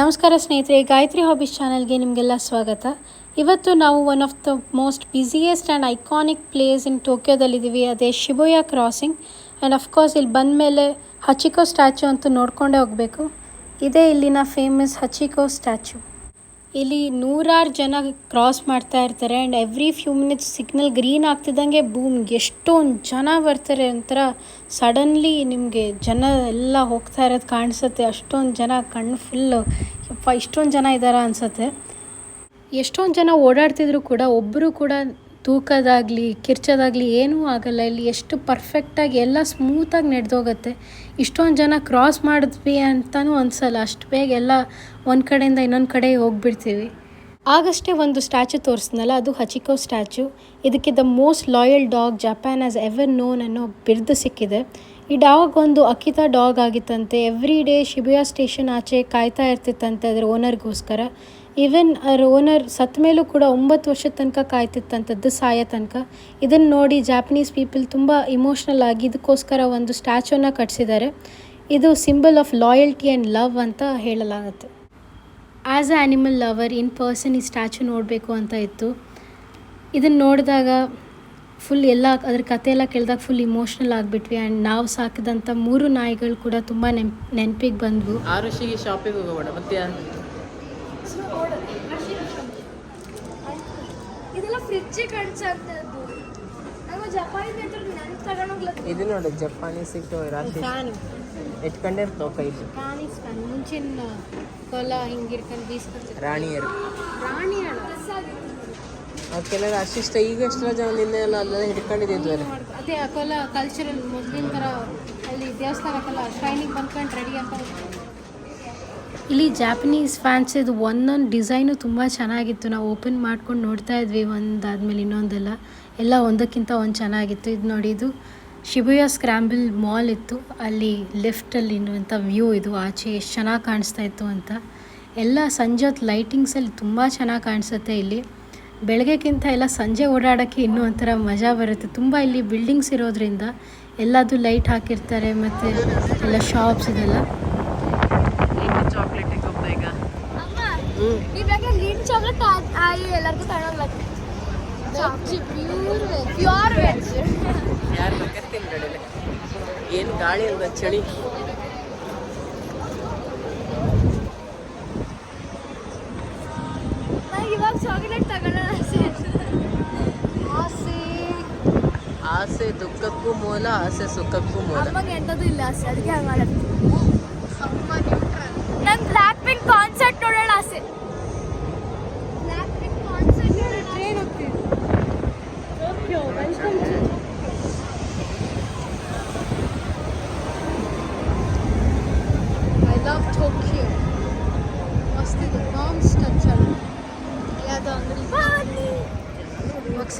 ನಮಸ್ಕಾರ ಸ್ನೇಹಿತರೆ, ಗಾಯತ್ರಿ ಹಾಬೀಸ್ ಚಾನಲ್ಗೆ ನಿಮಗೆಲ್ಲ ಸ್ವಾಗತ. ಇವತ್ತು ನಾವು one of the most busiest and iconic place in ಟೋಕಿಯೋದಲ್ಲಿದ್ದೀವಿ ಅದೇ ಶಿಬೋಯಾ ಕ್ರಾಸಿಂಗ್ ಆ್ಯಂಡ್ ಅಫ್ಕೋರ್ಸ್ ಇಲ್ಲಿ ಬಂದ ಮೇಲೆ ಹಚಿಕೋ ಸ್ಟ್ಯಾಚು ಅಂತೂ ನೋಡ್ಕೊಂಡೇ ಹೋಗಬೇಕು. ಇದೇ ಇಲ್ಲಿನ ಫೇಮಸ್ ಹಚಿಕೋ ಸ್ಟ್ಯಾಚು ಇಲ್ಲಿ ನೂರಾರು ಜನ ಕ್ರಾಸ್ ಮಾಡ್ತಾ ಇರ್ತಾರೆ and every few minutes signal green ಆಗ್ತಿದ್ದಂಗೆ boom ಎಷ್ಟೊಂದು ಜನ ಬರ್ತಾರೆ ಒಂಥರ ಸಡನ್ಲಿ ನಿಮಗೆ ಜನ ಎಲ್ಲ ಹೋಗ್ತಾ ಇರೋದು ಕಾಣಿಸುತ್ತೆ. ಅಷ್ಟೊಂದು ಜನ ಕಣ್ಣು ಫುಲ್ಲು ಯಪ್ಪ, ಇಷ್ಟೊಂದು ಜನ ಇದ್ದಾರ ಅನಿಸುತ್ತೆ. ಎಷ್ಟೊಂದು ಜನ ಓಡಾಡ್ತಿದ್ರು ಕೂಡ ಒಬ್ಬರು ಕೂಡ ತೂಕದಾಗಲಿ, ಕಿರ್ಚೋದಾಗಲಿ ಏನೂ ಆಗಲ್ಲ. ಇಲ್ಲಿ ಎಷ್ಟು ಪರ್ಫೆಕ್ಟಾಗಿ ಎಲ್ಲ ಸ್ಮೂತಾಗಿ ನಡೆದೋಗುತ್ತೆ. ಇಷ್ಟೊಂದು ಜನ ಕ್ರಾಸ್ ಮಾಡಿದ್ವಿ ಅಂತಲೂ ಅನಿಸಲ್ಲ. ಅಷ್ಟು ಬೇಗ ಎಲ್ಲ ಒಂದು ಕಡೆಯಿಂದ ಇನ್ನೊಂದು ಕಡೆ ಹೋಗ್ಬಿಡ್ತೀವಿ. ಆಗಷ್ಟೇ ಒಂದು ಸ್ಟ್ಯಾಚು ತೋರಿಸ್ನಲ್ಲ ಅದು ಹಚಿಕೋ ಸ್ಟ್ಯಾಚು. ಇದಕ್ಕೆ the most loyal dog Japan as ever known ಅನ್ನೋ ಬಿರ್ದು ಸಿಕ್ಕಿದೆ. ಈ ಡಾಗ್ ಒಂದು ಅಕಿತಾ ಡಾಗ್ ಆಗಿತ್ತಂತೆ. ಎವ್ರಿ ಡೇ ಶಿಬಿಯಾ ಸ್ಟೇಷನ್ ಆಚೆ ಕಾಯ್ತಾ ಇರ್ತಿತ್ತಂತೆ ಅದರ ಓನರ್ಗೋಸ್ಕರ. ಈವನ್ ಅದರ ಓನರ್ ಸತ್ತ ಮೇಲೂ ಕೂಡ ಒಂಬತ್ತು ವರ್ಷದ ತನಕ ಕಾಯ್ತಿತ್ತಂಥದ್ದು ಸಾಯೋ ತನಕ. ಇದನ್ನು ನೋಡಿ ಜಾಪನೀಸ್ ಪೀಪಲ್ ತುಂಬ ಇಮೋಷ್ನಲ್ ಆಗಿ ಇದಕ್ಕೋಸ್ಕರ ಒಂದು ಸ್ಟ್ಯಾಚುನ ಕಟ್ಸಿದ್ದಾರೆ. ಇದು symbol of loyalty and love ಅಂತ ಹೇಳಲಾಗುತ್ತೆ. As a animal lover in person ಈ ಸ್ಟ್ಯಾಚು ನೋಡಬೇಕು ಅಂತ ಇತ್ತು. ಇದನ್ನು ನೋಡಿದಾಗ ಫುಲ್ ಎಲ್ಲ ಅದ್ರ ಕತೆ ಎಲ್ಲ ಕೇಳಿದಾಗ ಫುಲ್ ಇಮೋಷ್ನಲ್ ಆಗಿಬಿಟ್ವಿ. ಆ್ಯಂಡ್ ನಾವು ಸಾಕಿದಂಥ ಮೂರು ನಾಯಿಗಳು ಕೂಡ ತುಂಬ ನೆನ್ ನೆನಪಿಗೆ ಬಂದವು. ಆರುಷಿಗೆ ಶಾಪಿಂಗ್ ಹೋಗೋಣ ಮತ್ತೆ ಇದೆಲ್ಲ ಫ್ರಿಡ್ಜ್ ಕಾಣಿಸ್ತಾ ಇದ್ದು ನಂಗೆ ಜಪಾನಿ ನೆನಪು ತಗೊಂಡೋಗ್ಲತ್ತ ಇದು ನೋಡಿ ಜಪಾನೀಸ್ ಸಿಗ್ತವೆ ರಾತ್ರಿ. ಫ್ಯಾನ್ ಇಟ್ಕೊಂಡಿರ್ತಾವ ಕೈ ಪ್ರಾಣೀಸ್ ಫ್ಯಾನ್ ಮುಂಚಿನ ಕೊಲ ಹಿಂಗಿರ್ಕೊಂಡು ಬೀಸ್ಕೊತಿದ್ರು ರಾಣಿಯರು. ರಾಣಿ ಅದಕ್ಕೆಲ್ಲ ಅವಕ್ಕೆಲ್ಲ ಅಷ್ಟಿಷ್ಟ ಈಗ ಎಷ್ಟೆಲ್ಲ ಜನ ನಿನ್ನೆ ಎಲ್ಲ ಅಲ್ಲೆಲ್ಲ ಹಿಡ್ಕೊಂಡಿದ್ದಿದ್ವಲ್ಲ ಅದೇ ಆ ಕೊಲ ಕಲ್ಚರಲ್ ಮೊದಲಿನ ಥರ ಅಲ್ಲಿ ದೇವಸ್ಥಾನಕ್ಕೆಲ್ಲ ಶೈನಿಗೆ ಬಂದ್ಕೊಂಡು ರೆಡಿ ಅಂತ ಇಲ್ಲಿ ಜಾಪನೀಸ್ ಫ್ಯಾನ್ಸ್ ಇದು ಒಂದೊಂದು ಡಿಸೈನು ತುಂಬ ಚೆನ್ನಾಗಿತ್ತು. ನಾವು ಓಪನ್ ಮಾಡ್ಕೊಂಡು ನೋಡ್ತಾ ಇದ್ವಿ. ಒಂದಾದ್ಮೇಲೆ ಇನ್ನೊಂದೆಲ್ಲ ಎಲ್ಲ ಒಂದಕ್ಕಿಂತ ಒಂದು ಚೆನ್ನಾಗಿತ್ತು. ಇದು ನೋಡಿದ್ದು ಇದು ಶಿಬುಯಾ ಸ್ಕ್ರಾಂಬಲ್ ಮಾಲ್ ಇತ್ತು. ಅಲ್ಲಿ ಲೆಫ್ಟಲ್ಲಿ ಇನ್ನುವಂಥ ವ್ಯೂ ಇದು. ಆಚೆ ಎಷ್ಟು ಚೆನ್ನಾಗಿ ಕಾಣಿಸ್ತಾ ಇತ್ತು ಅಂತ. ಎಲ್ಲ ಸಂಜೆ ಹೊತ್ತು ಲೈಟಿಂಗ್ಸಲ್ಲಿ ತುಂಬ ಚೆನ್ನಾಗಿ ಕಾಣಿಸುತ್ತೆ ಇಲ್ಲಿ. ಬೆಳಗ್ಗೆಗಿಂತ ಎಲ್ಲ ಸಂಜೆ ಓಡಾಡೋಕ್ಕೆ ಇನ್ನೂ ಒಂಥರ ಮಜಾ ಬರುತ್ತೆ. ತುಂಬ ಇಲ್ಲಿ ಬಿಲ್ಡಿಂಗ್ಸ್ ಇರೋದ್ರಿಂದ ಎಲ್ಲದು ಲೈಟ್ ಹಾಕಿರ್ತಾರೆ ಮತ್ತು ಎಲ್ಲ ಶಾಪ್ಸ್ ಇದೆಲ್ಲ. ಚಾಕ್ಲೇಟ್ ಈಗ? ಯಾರು ಬೇಕಾದ್ರೆ ತಿನ್ಬೇಡ ಏನು ಗಾಳಿ ಅಲ್ವ ಚಳಿ? ಇವಾಗ ಚಾಕ್ಲೇಟ್ ಆಸೆ. ಆಸೆ. ಆಸೆ ದುಃಖಕ್ಕೂ ಮೂಲ ಆಸೆ ಸುಖಕ್ಕೂ ಮೂಲ. ಅಮ್ಮಗೆ ಎಂಥದ್ದು ಇಲ್ಲ ಆಸೆ ಅದಕ್ಕೆ ಹಂಗೆ ಮಾಡೋದು ನನ್ನ ಪಿಂಕ್ ಕಾನ್ಸರ್ಟ್ ನೋಡೋಣ ಆಸೆ.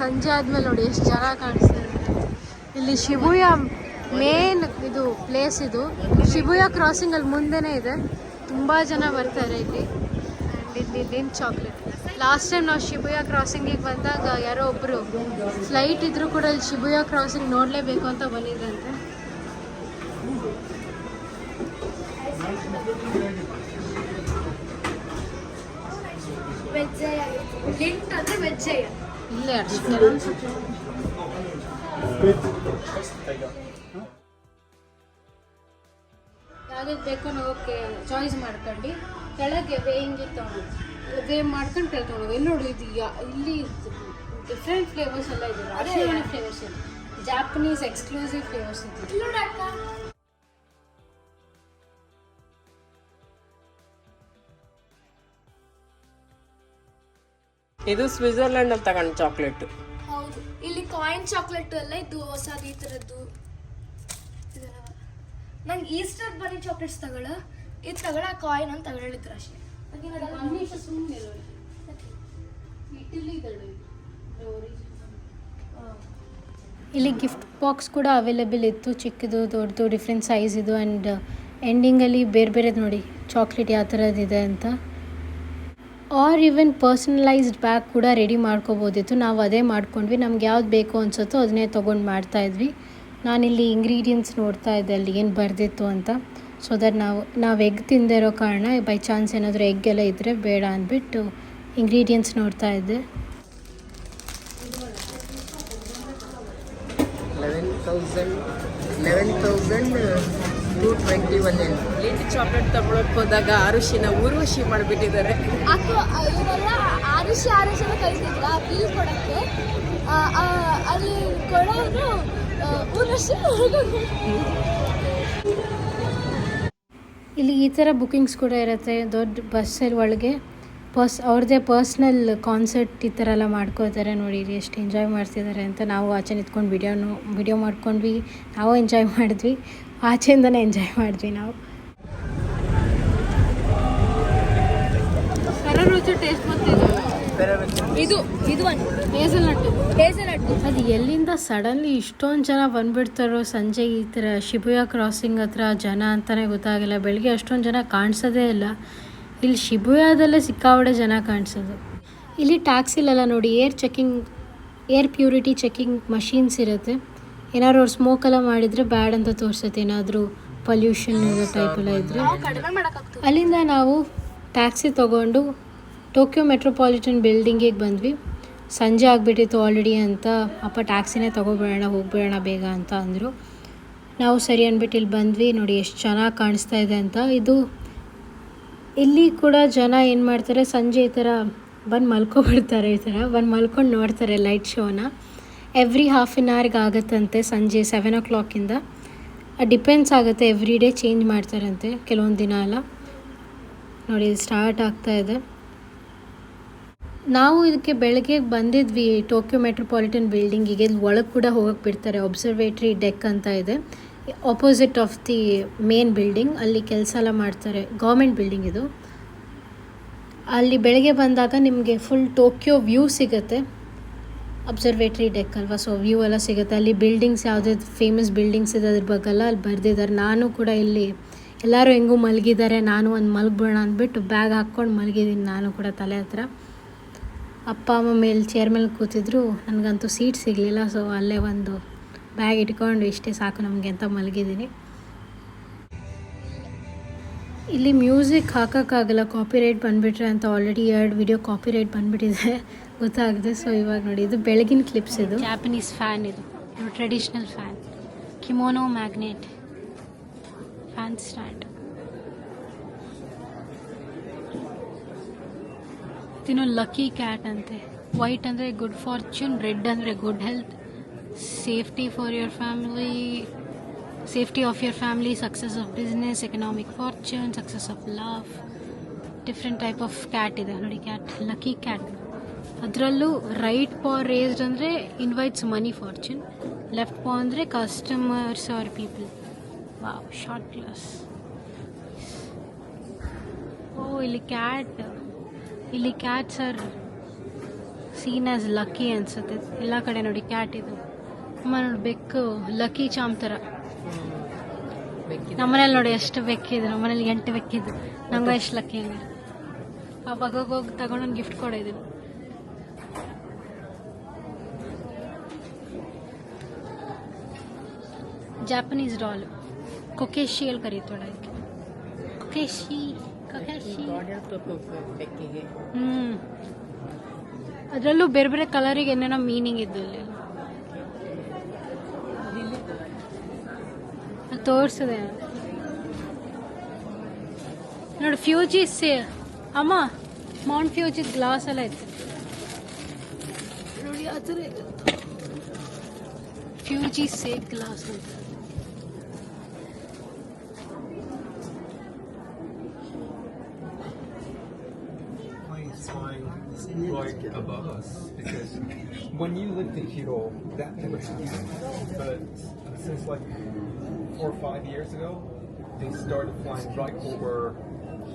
ಸಂಜೆ ಆದಮೇಲೆ ನೋಡಿ ಎಷ್ಟು ಜನ ಇದೆ. ಇಲ್ಲಿ ಶಿಬುಯ ಮೇನ್ ಇದು ಪ್ಲೇಸ್ ಇದು. ಶಿಬುಯ ಕ್ರಾಸಿಂಗ್ ಅಲ್ಲಿ ಮುಂದೆನೇ ಇದೆ. ತುಂಬ ಜನ ಬರ್ತಾರೆ ಇಲ್ಲಿ. ಆ್ಯಂಡ್ ಇಲ್ಲಿ ಚಾಕ್ಲೇಟ್ ಲಾಸ್ಟ್ ಟೈಮ್ ನಾವು ಶಿಬುಯ ಕ್ರಾಸಿಂಗಿಗೆ ಬಂದಾಗ ಯಾರೋ ಒಬ್ಬರು ಫ್ಲೈಟ್ ಇದ್ರೂ ಕೂಡ ಇಲ್ಲಿ ಶಿಬುಯ ಕ್ರಾಸಿಂಗ್ ನೋಡಲೇಬೇಕು ಅಂತ ಬಂದಿದ್ರಂತೆ. ವೆಜ್ಜಯ ಲಿಂಟ್ ಅಂದರೆ ವೆಜ್ಜಯ ಇಲ್ಲೇ ಯಾವ್ದು ಬೇಕೋ ನಾವು ಚಾಯ್ಸ್ ಮಾಡ್ಕೊಂಡು. ಕೆಳಗೆ ವೇಯಿಂಗ್ ತಗೊಂಡು? ವೇ ಮಾಡ್ಕೊಂಡು ಕೆಳಗೆ ತಗೊಂಡು ಎಲ್ಲಿ ನೋಡಿ, ಇದು ಇಲ್ಲಿ ಡಿಫ್ರೆಂಟ್ ಫ್ಲೇವರ್ಸ್ ಎಲ್ಲ ಇದೆ. ಫ್ಲೇವರ್ಸ್ ಇದೆ. ಜಾಪನೀಸ್ ಎಕ್ಸ್ಕ್ಲೂಸಿವ್ ಫ್ಲೇವರ್ಸ್ ಇದೆ. ಇದು ಸ್ವಿಟ್ಜರ್ಲೆಂಡ್ ಅಲ್ಲಿ ತಗೊಂಡು ಚಾಕ್ಲೇಟ್ ಹೌದು. ಇಲ್ಲಿ ಕಾಯಿನ್ ಚಾಕ್ಲೇಟ್ ಎಲ್ಲ ಇದು ಹೊಸ ಈ ಥರದ್ದು ನಂಗೆ ಈಸ್ಟರ್ ಬನ್ನಿ ಚಾಕ್ಲೇಟ್ಸ್ ತಗೊಳ. ಇದು ತಗೊಳ ಕಾಯಿನ್ ಅಂತ ತಗೊಳಿದ್ರು ಅಷ್ಟೇ. ಇಲ್ಲಿ ಗಿಫ್ಟ್ ಬಾಕ್ಸ್ ಕೂಡ ಅವೈಲೇಬಲ್ ಇತ್ತು. ಚಿಕ್ಕದು ದೊಡ್ಡದು ಡಿಫ್ರೆಂಟ್ ಸೈಜ್ ಇದು. ಆ್ಯಂಡ್ ಎಂಡಿಂಗಲ್ಲಿ ಬೇರೆ ಬೇರೆದು ನೋಡಿ. ಚಾಕ್ಲೇಟ್ ಯಾವ ಇದೆ ಅಂತ. ಆರ್ ಈವನ್ ಪರ್ಸನಲೈಸ್ಡ್ ಬ್ಯಾಗ್ ಕೂಡ ರೆಡಿ ಮಾಡ್ಕೋಬೋದಿತ್ತು. ನಾವು ಅದೇ ಮಾಡ್ಕೊಂಡ್ವಿ. ನಮ್ಗೆ ಯಾವ್ದು ಬೇಕು ಅನ್ಸುತ್ತೋ ಅದನ್ನೇ ತೊಗೊಂಡು ಮಾಡ್ತಾಯಿದ್ವಿ ನಾನಿಲ್ಲಿ ಇಂಗ್ರೀಡಿಯೆಂಟ್ಸ್ ನೋಡ್ತಾ ಇದ್ದೆ ಅಲ್ಲಿ ಏನು ಬರೆದಿತ್ತು ಅಂತ. ಸೊ ದಟ್ ನಾವು ನಾವು ಎಗ್ ತಿಂದೇ ಕಾರಣ ಬೈ ಚಾನ್ಸ್ ಏನಾದರೂ ಎಗ್ ಎಲ್ಲ ಇದ್ದರೆ ಬೇಡ ಅಂದ್ಬಿಟ್ಟು ಇಂಗ್ರೀಡಿಯೆಂಟ್ಸ್ ನೋಡ್ತಾ ಇದ್ದೆ. Eleven thousand eleven thousand two twenty one Lindt chocolate ತಗೊಳಕ್ ಹೋದಾಗ ಆರುಷಿನ ಊರ್ವಶಿ ಮಾಡಿಬಿಟ್ಟಿದ್ದಾರೆ. ಇವರೆಲ್ಲ ಆರುಷಿ ಬಿಲ್ ಕೊಡಕ್ಕೆ? ಅಲ್ಲಿ ಊರ್ವಶಿ ಇಲ್ಲಿ ಈ ಥರ ಬುಕಿಂಗ್ಸ್ ಕೂಡ ಇರುತ್ತೆ ದೊಡ್ಡ ಬಸ್ಸಲ್ಲಿ ಒಳಗೆ. ಪರ್ಸ್ ಅವ್ರದ್ದೇ ಪರ್ಸ್ನಲ್ ಕಾನ್ಸರ್ಟ್ ಈ ಥರ ಎಲ್ಲ ಮಾಡ್ಕೋತಾರೆ ನೋಡಿ ಇಲ್ಲಿ ಎಷ್ಟು ಎಂಜಾಯ್ ಮಾಡ್ತಿದ್ದಾರೆ ಅಂತ ನಾವು ಆಚೆ ನಿಂತ್ಕೊಂಡು ವಿಡಿಯೋನು ವಿಡಿಯೋ ಮಾಡ್ಕೊಂಡ್ವಿ ನಾವು ಎಂಜಾಯ್ ಮಾಡಿದ್ವಿ. ಆಚೆಯಿಂದನೇ ಎಂಜಾಯ್ ಮಾಡಿದ್ವಿ ನಾವು. ಇದು? ಇದು ಅದು ಎಲ್ಲಿಂದ ಸಡನ್ಲಿ ಇಷ್ಟೊಂದು ಜನ ಬಂದ್ಬಿಡ್ತಾರೋ ಸಂಜೆ ಈ ಥರ ಶಿಬುಯ ಕ್ರಾಸಿಂಗ್ ಹತ್ರ ಜನ ಅಂತಲೇ ಗೊತ್ತಾಗಿಲ್ಲ. ಬೆಳಗ್ಗೆ ಅಷ್ಟೊಂದು ಜನ ಕಾಣಿಸೋದೇ ಇಲ್ಲ. ಇಲ್ಲಿ ಶಿಬುಯಾದಲ್ಲೇ ಸಿಕ್ಕಾವಡೆ ಜನ ಕಾಣಿಸೋದು. ಇಲ್ಲಿ ಟ್ಯಾಕ್ಸಿಲೆಲ್ಲ ನೋಡಿ air checking air purity checking machines ಇರುತ್ತೆ. ಏನಾದ್ರು ಅವ್ರು ಸ್ಮೋಕ್ ಎಲ್ಲ ಮಾಡಿದರೆ ಬ್ಯಾಡ್ ಅಂತ ತೋರಿಸುತ್ತೆ ಏನಾದರೂ ಪೊಲ್ಯೂಷನ್ ಇರೋ ಟೈಪ್ ಎಲ್ಲ ಇದ್ದರೆ ಮಾಡೋಕ್ಕಾಗ್ತದೆ. ಅಲ್ಲಿಂದ ನಾವು ಟ್ಯಾಕ್ಸಿ ತೊಗೊಂಡು ಟೋಕಿಯೋ ಮೆಟ್ರೋಪಾಲಿಟನ್ ಬಿಲ್ಡಿಂಗಿಗೆ ಬಂದ್ವಿ. ಸಂಜೆ ಆಗಿಬಿಟ್ಟಿತ್ತು ಆಲ್ರೆಡಿ ಅಂತ ಅಪ್ಪ ಟ್ಯಾಕ್ಸಿನೇ ತೊಗೊಬೇಡ ಹೋಗ್ಬೇಡ ಬೇಗ ಅಂತ ಅಂದರು. ನಾವು ಸರಿ ಅಂದ್ಬಿಟ್ಟು ಇಲ್ಲಿ ಬಂದ್ವಿ. ನೋಡಿ ಎಷ್ಟು ಚೆನ್ನಾಗಿ ಕಾಣಿಸ್ತಾ ಇದೆ ಅಂತ. ಇದು ಇಲ್ಲಿ ಕೂಡ ಜನ ಏನು ಮಾಡ್ತಾರೆ ಸಂಜೆ ಈ ಥರ ಬಂದು ಮಲ್ಕೊಬಿಡ್ತಾರೆ ಈ ಥರ ಬಂದು ಮಲ್ಕೊಂಡು ನೋಡ್ತಾರೆ ಲೈಟ್ ಶೋನ ಎವ್ರಿ ಹಾಫ್ ಆನ್ ಅವರ್ಗೆ ಆಗುತ್ತಂತೆ, ಸಂಜೆ ಸೆವೆನ್ ಓ ಕ್ಲಾಕಿಂದ ಡಿಪೆಂಡ್ಸ್ ಆಗುತ್ತೆ ಎವ್ರಿ ಡೇ ಚೇಂಜ್ ಮಾಡ್ತಾರಂತೆ, ಕೆಲವೊಂದು ದಿನ ಎಲ್ಲ ನೋಡಿ ಸ್ಟಾರ್ಟ್ ಆಗ್ತಾ ಇದೆ. ನಾವು ಇದಕ್ಕೆ ಬೆಳಗ್ಗೆ ಬಂದಿದ್ವಿ ಟೋಕಿಯೋ ಮೆಟ್ರೋಪಾಲಿಟನ್ ಬಿಲ್ಡಿಂಗಿಗೆ ಒಳಗೆ ಕೂಡ ಹೋಗಕ್ಕೆ ಬಿಡ್ತಾರೆ ಒಬ್ಸರ್ವೇಟ್ರಿ ಡೆಕ್ ಅಂತ ಇದೆ. Opposite of the main building ಅಲ್ಲಿ ಕೆಲಸ ಎಲ್ಲ ಮಾಡ್ತಾರೆ ಗೌರ್ಮೆಂಟ್ ಬಿಲ್ಡಿಂಗ್ ಇದು. ಅಲ್ಲಿ ಬೆಳಗ್ಗೆ ಬಂದಾಗ ನಿಮಗೆ ಫುಲ್ ಟೋಕಿಯೋ ವ್ಯೂ ಸಿಗುತ್ತೆ. ಅಬ್ಸರ್ವೇಟ್ರಿ ಡೆಕ್ ಅಲ್ವಾ? ಸೊ ವ್ಯೂ ಎಲ್ಲ ಸಿಗುತ್ತೆ. ಅಲ್ಲಿ ಬಿಲ್ಡಿಂಗ್ಸ್ ಯಾವುದೇ ಫೇಮಸ್ ಬಿಲ್ಡಿಂಗ್ಸ್ ಇದೆ ಅದ್ರ ಬಗ್ಗೆಲ್ಲ ಅಲ್ಲಿ ಬರೆದಿದ್ದಾರೆ. ನಾನು ಕೂಡ ಇಲ್ಲಿ ಎಲ್ಲರೂ ಹೆಂಗೂ ಮಲಗಿದ್ದಾರೆ. ನಾನು ಒಂದು ಮಲಗ್ಬಿಡೋಣ ಅಂದ್ಬಿಟ್ಟು ಬ್ಯಾಗ್ ಹಾಕ್ಕೊಂಡು ಮಲಗಿದ್ದೀನಿ. ನಾನು ಕೂಡ ತಲೆ ಹತ್ರ. ಅಪ್ಪ, ಅಮ್ಮ ಮೇಲೆ ಚೇರ್ ಮೇಲೆ ಕೂತಿದ್ರು. ನನಗಂತೂ ಸೀಟ್ ಸಿಗಲಿಲ್ಲ. ಸೊ ಅಲ್ಲೇ ಒಂದು ಬ್ಯಾಗ್ ಇಟ್ಕೊಂಡು ಇಷ್ಟೇ ಸಾಕು ನಮಗೆ ಅಂತ ಮಲಗಿದ್ದೀನಿ. ಇಲ್ಲಿ ಮ್ಯೂಸಿಕ್ ಹಾಕೋಕ್ಕಾಗಲ್ಲ. ಕಾಪಿರೈಟ್ ಬಂದುಬಿಟ್ರೆ ಅಂತ ಆಲ್ರೆಡಿ ಎರಡು ವಿಡಿಯೋ ಕಾಪಿರೈಟ್ ಬಂದುಬಿಟ್ಟಿದೆ. ಗೊತ್ತಾಗಿದೆ. ಸೊ ಇವಾಗ ನೋಡಿ, ಇದು ಬೆಳಗಿನ ಕ್ಲಿಪ್ಸ್ ಇದು. ಜಾಪನೀಸ್ ಫ್ಯಾನ್ ಇದು. Traditional fan kimono magnet fan stand ತಿನ್ನೋ ಲಕ್ಕಿ ಕ್ಯಾಟ್ ಅಂತೆ. ವೈಟ್ ಅಂದರೆ ಗುಡ್ ಫಾರ್ಚೂನ್ ರೆಡ್ ಅಂದರೆ good health safety for your family safety of your family success of business economic fortune success of love different type of cat ಇದೆ. ನೋಡಿ cat lucky cat ಅದರಲ್ಲೂ right paw raised ಅಂದರೆ invites money fortune left paw ಅಂದರೆ customers or people wow short claws oh ಇಲ್ಲಿ cat ಇಲ್ಲಿ cats are seen as lucky ಅನ್ಸುತ್ತೆ. ಎಲ್ಲ ಕಡೆ ನೋಡಿ ಕ್ಯಾಟ್ ಇದು. ಅಮ್ಮ ನೋಡಿ ಬೆಕ್ಕು ಲಕ್ಕಿ ಚಾಮ್ ಥರ ನಮ್ಮನೇಲಿ ನೋಡಿ ಎಷ್ಟು ಬೆಕ್ಕಿದ್ರು ನಮ್ಮನೇಲಿ ಎಂಟು ಬೆಕ್ಕಿದ್ರು ನಂಗೆ ಎಷ್ಟು ಲಕ್ಕಿ ಹಂಗೆ ಅವಾಗ ಹೋಗಿ ತಗೊಂಡು ಒಂದು ಗಿಫ್ಟ್ ಕೊಡೋದು ಜಾಪನೀಸ್ ಡಾಲ್ ಕೊಕೇಶಿ ಅಲ್ಲಿ ಕರೀತಾಳೆ ಅದಕ್ಕೆ ಕೊಕೇಶಿ ಕೊಕೇಶಿ ಹ್ಮ್. ಅದರಲ್ಲೂ ಬೇರೆ ಬೇರೆ ಕಲರಿಗೆ ಏನೇನೋ ಮೀನಿಂಗ್ ಇದ್ದು ತೋರಿಸಿದೆ. ನೋಡಿ ನೋಡಿ ಫ್ಯೂಜಿಸ್ ಅಮ್ಮ ಮೌಂಟ್ ಫ್ಯೂಜಿ ಗ್ಲಾಸ್ ಎಲ್ಲ ಇತ್ತು ನೋಡಿ ಆ ಥರ ಇದೆ ಫ್ಯೂಜಿ ಸೇಕ್ ಗ್ಲಾಸ್ ಅಂತ like above us because when you lived in Hiro, that never happened. But since like four or five years ago, they started flying right over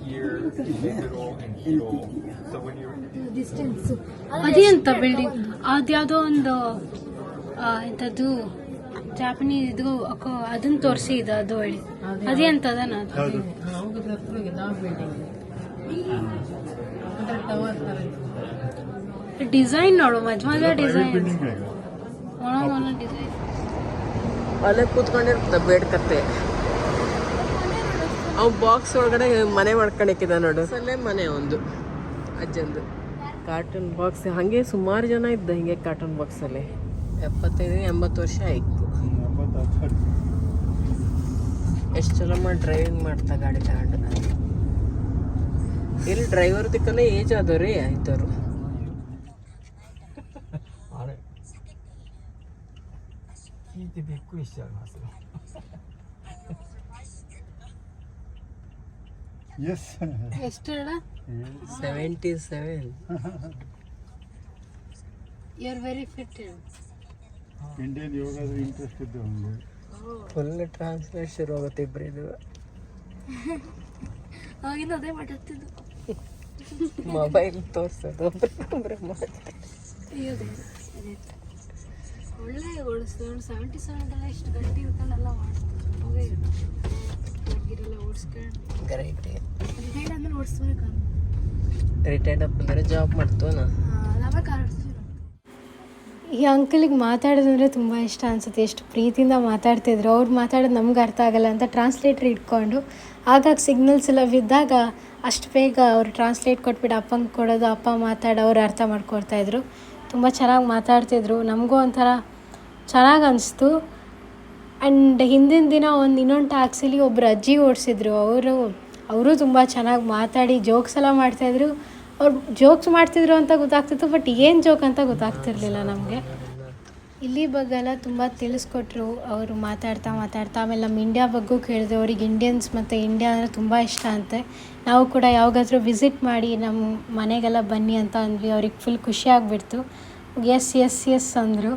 here, Hiro, and Hiro. So when you're ಅದೇ ಅಂತ building ಅದ್ಯಾವುದೋ ಒಂದು ಆ, ಎಂಥದ್ದು Japanese ಇದು ಅಕೋ ಅದನ್ನ ತೋರಿಸಿ ಇದು ಅದು ಹೇಳಿ ಅದೇ ಅಂತ ಅದನ್ನ ಅದು ಹೋಗಿದ್ರೆ ಹತ್ರ ನಾವು ಬಿಲ್ಡಿಂಗ್ ಅದರ ಟವರ್ ಥರ ಇದೆ. ಡಿಸೈನ್ ನೋಡು ಮಜ್ ಮಜಾ ಡಿಸೈನ್ ಒಂದೊಂದು ಡಿಸೈನ್ ಅಲ್ಲೇ ಕೂತ್ಕೊಂಡಿರ್ತದೆ ಬೇಡ್ಕತ್ತೆ. ಅವ್ ಬಾಕ್ಸ್ ಒಳಗಡೆ ಮನೆ ಮಾಡ್ಕೊಂಡಿಕ್ಕಿದ ನೋಡು. ಅಲ್ಲೇ ಮನೆ ಒಂದು ಅಜ್ಜಂದು. ಕಾರ್ಟೂನ್ ಬಾಕ್ಸ್ ಹಾಗೆ ಸುಮಾರು ಜನ ಇದ್ದ ಹಿಂಗೆ ಕಾರ್ಟೂನ್ ಬಾಕ್ಸಲ್ಲಿ ಎಪ್ಪತ್ತೈದು ಎಂಬತ್ತು ವರ್ಷ ಆಯ್ತು. ಎಷ್ಟು ಚಲೋ ಮಾಡಿ ಡ್ರೈವಿಂಗ್ ಮಾಡ್ತಾ ಗಾಡಿ ತಗೊಂಡು. ಇಲ್ಲಿ ಡ್ರೈವರ್ ದಿಕ್ಕನೇ ಏಜ್ ಆದವ್ರಿ ಆಯ್ತವ್ರು 聞いてびっくりしちゃいますよ Yes. ಎಷ್ಟು ಅಣ್ಣ seventy seven you are very fit Indian ಯೋಗದ ಇಂಟ್ರೆಸ್ಟ್ ಇದ್ದು ಅವನಿಗೆ ಫುಲ್ ಟ್ರಾನ್ಸ್ಲೇಟ್ ಶುರು ಆಗುತ್ತೆ ಇಬ್ಬರಿದು ಅವಾಗಿಂದ ಅದೇ ಮಾತಾಡ್ತಿದ್ದು ಮೊಬೈಲ್ ತೋರ್ಸೋದು ಒಬ್ರಿಗೊಬ್ರು ಮಾತಾಡ್ತಾರೆ. ಒಳ್ಳೆ ಓಡಿಸ್ತು ಸೆವೆಂಟಿ ಸೆವೆನ್ ಎಷ್ಟು ಇಷ್ಟು ಗಟ್ಟಿ ಇರ್ಕೊಂಡೆಲ್ಲ ಮಾಡ್ತಾರೆ. ಹೋಗೇ ಹುಡುಗಿರೆಲ್ಲ ಓಡಿಸ್ಕೊಂಡು. ರಿಟೈರ್ಡ್ ಓಡಿಸ್ಬೇಕು ರಿಟೈರ್ಡ್ ಅಪ್ ಅಂದ್ರೆ ಜಾಬ್ ಮಾಡ್ತೋನ ನಾವೇ ಕಾರ್ ಈ ಅಂಕಲಿಗೆ ಮಾತಾಡೋದಂದ್ರೆ ತುಂಬ ಇಷ್ಟ ಅನ್ಸುತ್ತೆ. ಎಷ್ಟು ಪ್ರೀತಿಯಿಂದ ಮಾತಾಡ್ತಿದ್ರು ಅವ್ರು ಮಾತಾಡೋದು ನಮ್ಗೆ ಅರ್ಥ ಆಗಲ್ಲ ಅಂತ ಟ್ರಾನ್ಸ್ಲೇಟ್ರ್ ಇಟ್ಕೊಂಡು ಆಗಾಗ ಸಿಗ್ನಲ್ಸ್ ಎಲ್ಲ ಬಿದ್ದಾಗ ಅಷ್ಟು ಬೇಗ ಅವ್ರು ಟ್ರಾನ್ಸ್ಲೇಟ್ ಕೊಟ್ಬಿಟ್ಟು ಅಪ್ಪಂಗೆ ಕೊಡೋದು ಅಪ್ಪ ಮಾತಾಡೋ ಅವ್ರು ಅರ್ಥ ಮಾಡ್ಕೊಡ್ತಾಯಿದ್ರು ತುಂಬ ಚೆನ್ನಾಗಿ ಮಾತಾಡ್ತಿದ್ರು. ನಮಗೂ ಒಂಥರ ಚೆನ್ನಾಗಿ ಅನಿಸ್ತು. ಆ್ಯಂಡ್ ಹಿಂದಿನ ದಿನ ಒಂದು ಇನ್ನೊಂದು ಟ್ಯಾಕ್ಸಿಲಿ ಒಬ್ಬರು ಅಜ್ಜಿ ಓಡಿಸಿದ್ರು. ಅವರು ಅವರು ತುಂಬ ಚೆನ್ನಾಗಿ ಮಾತಾಡಿ ಜೋಕ್ಸ್ ಎಲ್ಲ ಮಾಡ್ತಾಯಿದ್ರು ಅವ್ರು ಜೋಕ್ಸ್ ಮಾಡ್ತಿದ್ರು ಅಂತ ಗೊತ್ತಾಗ್ತಿತ್ತು ಬಟ್ ಏನು ಜೋಕ್ ಅಂತ ಗೊತ್ತಾಗ್ತಿರ್ಲಿಲ್ಲ ನಮಗೆ. ಇಲ್ಲಿ ಬಗ್ಗೆ ಎಲ್ಲ ತುಂಬ ತಿಳಿಸ್ಕೊಟ್ರು. ಅವರು ಮಾತಾಡ್ತಾ ಮಾತಾಡ್ತಾ ಆಮೇಲೆ ನಮ್ಮ ಇಂಡಿಯಾ ಬಗ್ಗೂ ಕೇಳಿದ್ರು. ಅವ್ರಿಗೆ ಇಂಡಿಯನ್ಸ್ ಮತ್ತು ಇಂಡಿಯಾ ಅಂದರೆ ತುಂಬ ಇಷ್ಟ ಅಂತೆ. ನಾವು ಕೂಡ ಯಾವಾಗಾದರೂ ವಿಸಿಟ್ ಮಾಡಿ ನಮ್ಮ ಮನೆಗೆಲ್ಲ ಬನ್ನಿ ಅಂತ ಅಂದ್ವಿ. ಅವ್ರಿಗೆ ಫುಲ್ ಖುಷಿ ಆಗಿಬಿಡ್ತು. ಎಸ್ ಎಸ್ ಎಸ್ ಅಂದರು.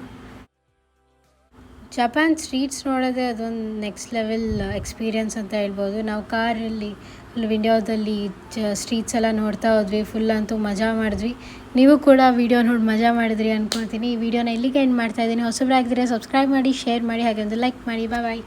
ಜಪಾನ್ ಸ್ಟ್ರೀಟ್ಸ್ ನೋಡೋದೇ ಅದೊಂದು ನೆಕ್ಸ್ಟ್ ಲೆವೆಲ್ ಎಕ್ಸ್ಪೀರಿಯನ್ಸ್ ಅಂತ ಹೇಳ್ಬೋದು. ನಾವು ಕಾರಲ್ಲಿ ಜ ಸ್ಟ್ರೀಟ್ಸ್ ಎಲ್ಲ ನೋಡ್ತಾ ಹೋದ್ವಿ ಫುಲ್ ಅಂತೂ ಮಜಾ ಮಾಡಿದ್ವಿ. ನೀವು ಕೂಡ ವೀಡಿಯೋ ನೋಡಿ ಮಜಾ ಮಾಡಿದ್ರಿ ಅಂದ್ಕೊಳ್ತೀನಿ ಈ ವಿಡಿಯೋನ ಇಲ್ಲಿಗೆ ಎಂಡ್ ಮಾಡ್ತಾ ಇದ್ದೀನಿ. ಹೊಸಬ್ರಾಗಿದ್ದರೆ ಸಬ್ಸ್ಕ್ರೈಬ್ ಮಾಡಿ ಶೇರ್ ಮಾಡಿ, ಹಾಗೆ ಒಂದು ಲೈಕ್ ಮಾಡಿ. ಬಾಯ್